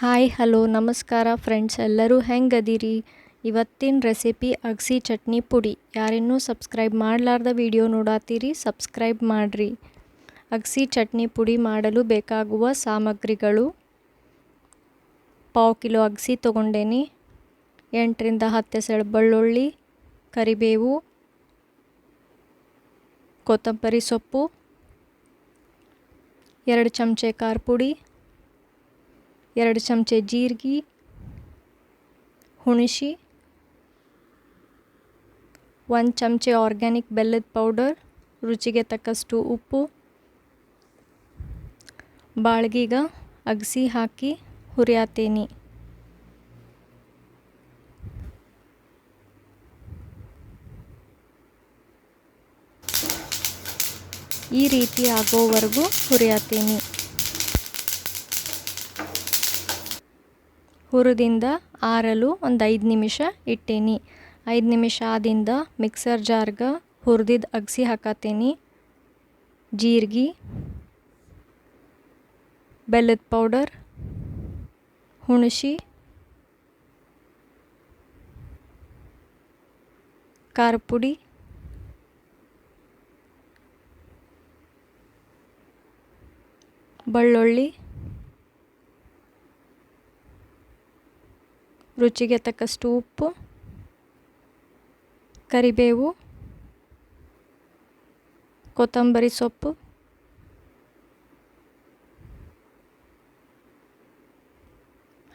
Hi, hello, ನಮಸ್ಕಾರ friends ಎಲ್ಲರೂ ಹೆಂಗದಿರಿ? ಇವತ್ತಿನ ರೆಸಿಪಿ ಅಗಸಿ ಚಟ್ನಿ ಪುಡಿ. ಯಾರಿನ್ನೂ ಸಬ್ಸ್ಕ್ರೈಬ್ ಮಾಡಲಾರ್ದ ವಿಡಿಯೋ ನೋಡಾತೀರಿ ಸಬ್ಸ್ಕ್ರೈಬ್ ಮಾಡಿರಿ. ಅಗಸಿ ಚಟ್ನಿ ಪುಡಿ ಮಾಡಲು ಬೇಕಾಗುವ ಸಾಮಗ್ರಿಗಳು. ಪಾವು ಕಿಲೋ ಅಗಸಿ ತೊಗೊಂಡೇನಿ. ಎಂಟರಿಂದ ಹತ್ತು ಎಸಳು ಬೆಳ್ಳುಳ್ಳಿ, ಕರಿಬೇವು, ಕೊತ್ತಂಬರಿ ಸೊಪ್ಪು, ಎರಡು ಚಮಚೆ ಖಾರ ಪುಡಿ ಎರಡು ಚಮಚೆ ಜೀರಿಗೆ, ಹುಣಸಿ, ಒಂದು ಚಮಚೆ ಆರ್ಗ್ಯಾನಿಕ್ ಬೆಲ್ಲದ ಪೌಡರ್ ರುಚಿಗೆ ತಕ್ಕಷ್ಟು ಉಪ್ಪು, ಬಾಳ್ಗೀಗ ಅಗಸಿ ಹಾಕಿ ಹುರಿಯಾತೀನಿ. ಈ ರೀತಿ ಆಗೋವರೆಗೂ ಹುರಿಯಾತೀನಿ. ಹುರಿದಿಂದ ಆರಲು ಒಂದು ಐದು ನಿಮಿಷ ಇಟ್ಟೀನಿ. ಐದು ನಿಮಿಷ ಆದಿಂದ ಮಿಕ್ಸರ್ ಜಾರ್ಗೆ ಹುರಿದಿದ್ದ ಅಗಸಿ ಹಾಕತ್ತೀನಿ ಜೀರಿಗೆ, ಬೆಲ್ಲದ ಪೌಡರ್, ಹುಣಸಿ, ಖಾರ ಪುಡಿ, ಬೆಳ್ಳುಳ್ಳಿ ರುಚಿಗೆ ತಕ್ಕಷ್ಟು ಉಪ್ಪು ಕರಿಬೇವು, ಕೊತ್ತಂಬರಿ ಸೊಪ್ಪು,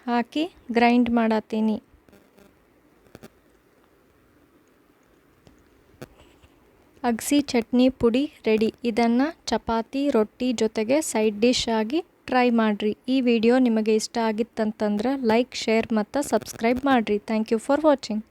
ಹಾಕಿ ಗ್ರೈಂಡ್ ಮಾಡತ್ತೀನಿ. ಅಗಸಿ ಚಟ್ನಿ ಪುಡಿ ರೆಡಿ. ಇದನ್ನು ಚಪಾತಿ, ರೊಟ್ಟಿ ಜೊತೆಗೆ ಸೈಡ್ ಡಿಶ್ ಆಗಿ ಟ್ರೈ ಮಾಡಿರಿ. ಈ ವಿಡಿಯೋ ನಿಮಗೆ ಇಷ್ಟ ಆಗಿತ್ತಂತಂದ್ರೆ ಲೈಕ್, ಶೇರ್ ಮತ್ತು ಸಬ್ಸ್ಕ್ರೈಬ್ ಮಾಡಿರಿ. Thank you for watching.